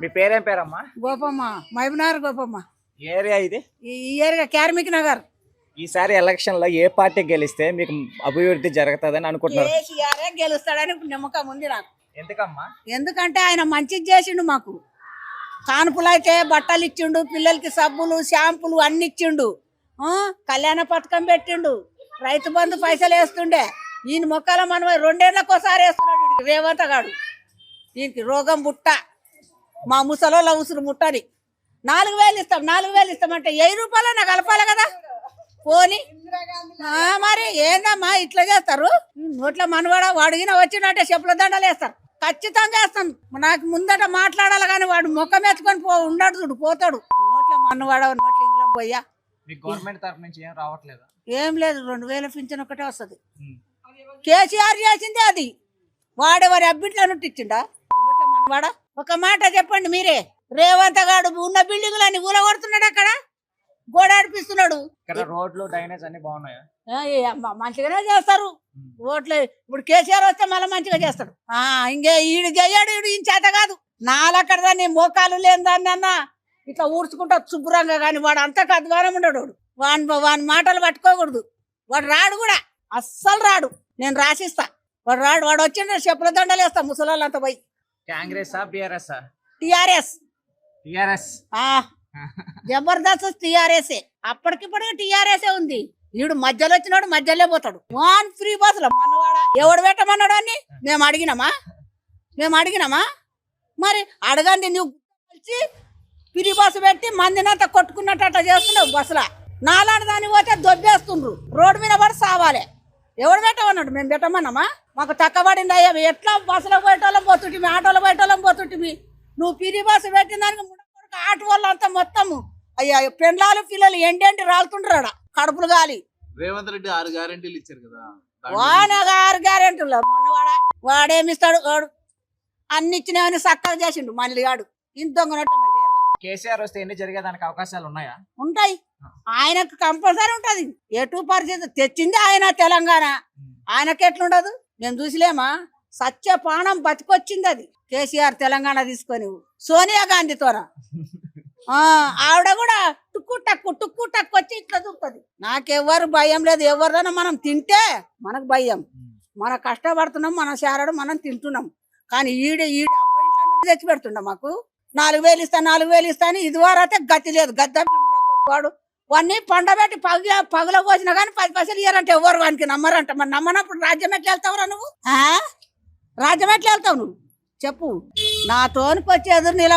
మీ పేరేం పేరమ్మా? గోపమ్మ మహబూబ్నగర్ గోపమ్మ. ఏరియా ఇది? ఈ ఏరియా కార్మిక్ నగర్. ఈసారి ఎలక్షన్లో ఏ పార్టీ గెలిస్తే మీకు అభివృద్ధి జరుగుతుందని అనుకుంటున్నారు? కేసీఆర్ గెలుస్తాడని నమ్మకం ఉంది నాకు. ఎందుకమ్మా? ఎందుకంటే ఆయన మంచిది చేసిండు మాకు. కానుపులు అయితే బట్టలు ఇచ్చిండు పిల్లలకి సబ్బులు షాంపులు అన్ని ఇచ్చిండు. ఆ, కళ్యాణ పథకం పెట్టిండు. రైతు బంధు పైసలు వేస్తుండే. ఈయన మొక్కల మనం రెండేళ్ళకు ఒకసారి వేస్తున్నాడు ఈడికి రేవంత్ గాడు. దీనికి రోగం బుట్ట. మా ముసలోళ్ళ ఉసురు ముట్టని నాలుగు వేలు ఇస్తాం నాలుగు వేలు ఇస్తామంటే వెయ్యి రూపాయలు నాకు కలపాలి కదా? పోని. మరి ఏందమ్మా ఇట్లా చేస్తారు? నోట్ల మనవాడ వాడిగిన వచ్చినట్టే చెప్పుల దండలు వేస్తారు. ఖచ్చితంగా వేస్తాం. నాకు ముందట మాట్లాడాలి కానీ వాడు ముఖం ఎత్తుకొని పో ఉన్నాడు చూడు పోతాడు. నోట్ల మనవాడ నోట్ల ఇంట్లో పోయా గవర్నమెంట్ తరఫు నుంచి ఏం రావట్లేదా? ఏం లేదు రెండు వేల పింఛన్ ఒకటే వస్తుంది. కేసీఆర్ చేసింది అది. వాడెవరి అబ్బిట్లను ఇచ్చిండా నోట్ల మనవాడ? ఒక మాట చెప్పండి మీరే. రేవంత్ గాడు ఉన్న బిల్డింగులన్నీ ఊలగొడుతున్నాడు అక్కడ? గోడాడిపిస్తున్నాడు ఇక్కడ రోడ్లు డ్రైనేజ్ అన్ని బాగున్నాయా? మంచిగానే చేస్తారు. ఓట్లు ఇప్పుడు కేసీఆర్ వస్తే మళ్ళీ మంచిగా చేస్తాడు. ఆ ఇంకే ఈడు చెయ్యాడు ఈడు ఈయన చేత కాదు. నాలక్కడ దాన్ని మోకాలు లేని దాన్ని అన్న? ఇట్లా ఊడ్చుకుంటా శుభ్రంగా కానీ వాడు అంత అధ్వానం ఉండడు వాడు. వాని వాని మాటలు పట్టుకోకూడదు. వాడు రాడు కూడా. అస్సలు రాడు. నేను రాసిస్తా. వాడు రాడు. వాడు వచ్చిండు చెప్పుల దండలు వేస్తా ముసలాళ్ళంతా పోయి. Congress BRS TRS TRS. Jabardasth TRS అప్పటికిప్పటికి టిఆర్ఎస్ ఉంది. వీడు మధ్యలో వచ్చినాడు మధ్యలో పోతాడు. వాన్ ఫ్రీ బస్సులో. మనవాడ ఎవడు పెట్టమన్నాడు అని మేము అడిగినామా? మేము అడిగినామా? మరి అడగండి నువ్వు ఫ్రీ బస్సు పెట్టి మందినంతా కొట్టుకున్నట్టు అట్లా చేస్తున్నావు బస్సులో. నాలాంటి దాన్ని పోతే దొబ్బేస్తుండ్రు. రోడ్డు మీద పడి సావాలి. ఎవడు పెట్టమన్నాడు? మేము పెట్టమన్నామా? మాకు తక్కబడింది అయ్యా ఎట్లా బస్సులో పోయేటోళ్ళం పోతుంటిమి ఆటోలో పోయేటోళ్ళం పోతుంటిమి? నువ్వు పిరి బస్సు పెట్టిన దానికి ముడకొడుకు ఆటో వాళ్ళంతా మొత్తము. అయ్యా పెండ్లాలు పిల్లలు ఎండెండి రాలుతుండ్రాడ కడుపులు గాలి. రేవంత్ రెడ్డి ఆరు గ్యారెంటీలు ఇచ్చారు కదా. దాంట్లో వాన గారు గ్యారెంటీలు మొన్నవాడ వాడేమిస్తాడు? వాడు అన్ని ఇచ్చినవని చక్కగా చేసిండు. మళ్ళీ గాడు ఇంత దొంగనట్టు కేసీఆర్ వస్తే ఎన్ని జరిగేదానికి అవకాశాలు ఉన్నాయా? ఉంటాయి. ఆయనకు కంపల్సరీ ఉంటది. ఎటు పరిస్థితి తెచ్చింది ఆయన తెలంగాణ. ఆయనకి ఎట్లుండదు? మేము చూసిలేమా? సత్య పానం బతికొచ్చింది అది. కేసీఆర్ తెలంగాణ తీసుకొని సోనియా గాంధీతోన. ఆ, ఆవిడ కూడా టుక్కు టక్కు టుక్కు టక్కు వచ్చి ఇట్లా చూపుతుంది నాకెవ్వరు భయం లేదు. ఎవరిదైనా మనం తింటే మనకు భయం. మన కష్టపడుతున్నాం మనం చేరడం మనం తింటున్నాం. కానీ ఈడ ఈడ అబ్బాయి తెచ్చి పెడుతుండ మాకు. నాలుగు వేలు ఇస్తా నాలుగు వేలు ఇస్తా అని ఇది అయితే గతి లేదు. గద్ద వాడు వాడిని పండబెట్టి పగ పగల కోసినా కానీ పది పైసలు ఇయ్యారంటే ఎవరు వానికి నమ్మరంట. మరి నమ్మనప్పుడు రాజ్యం ఎట్లా వెళ్తావురా నువ్వు? ఆ? రాజ్యం ఎట్లా వెళ్తావు నువ్వు? చెప్పు. నాతోనికి వచ్చి ఎదురు నిల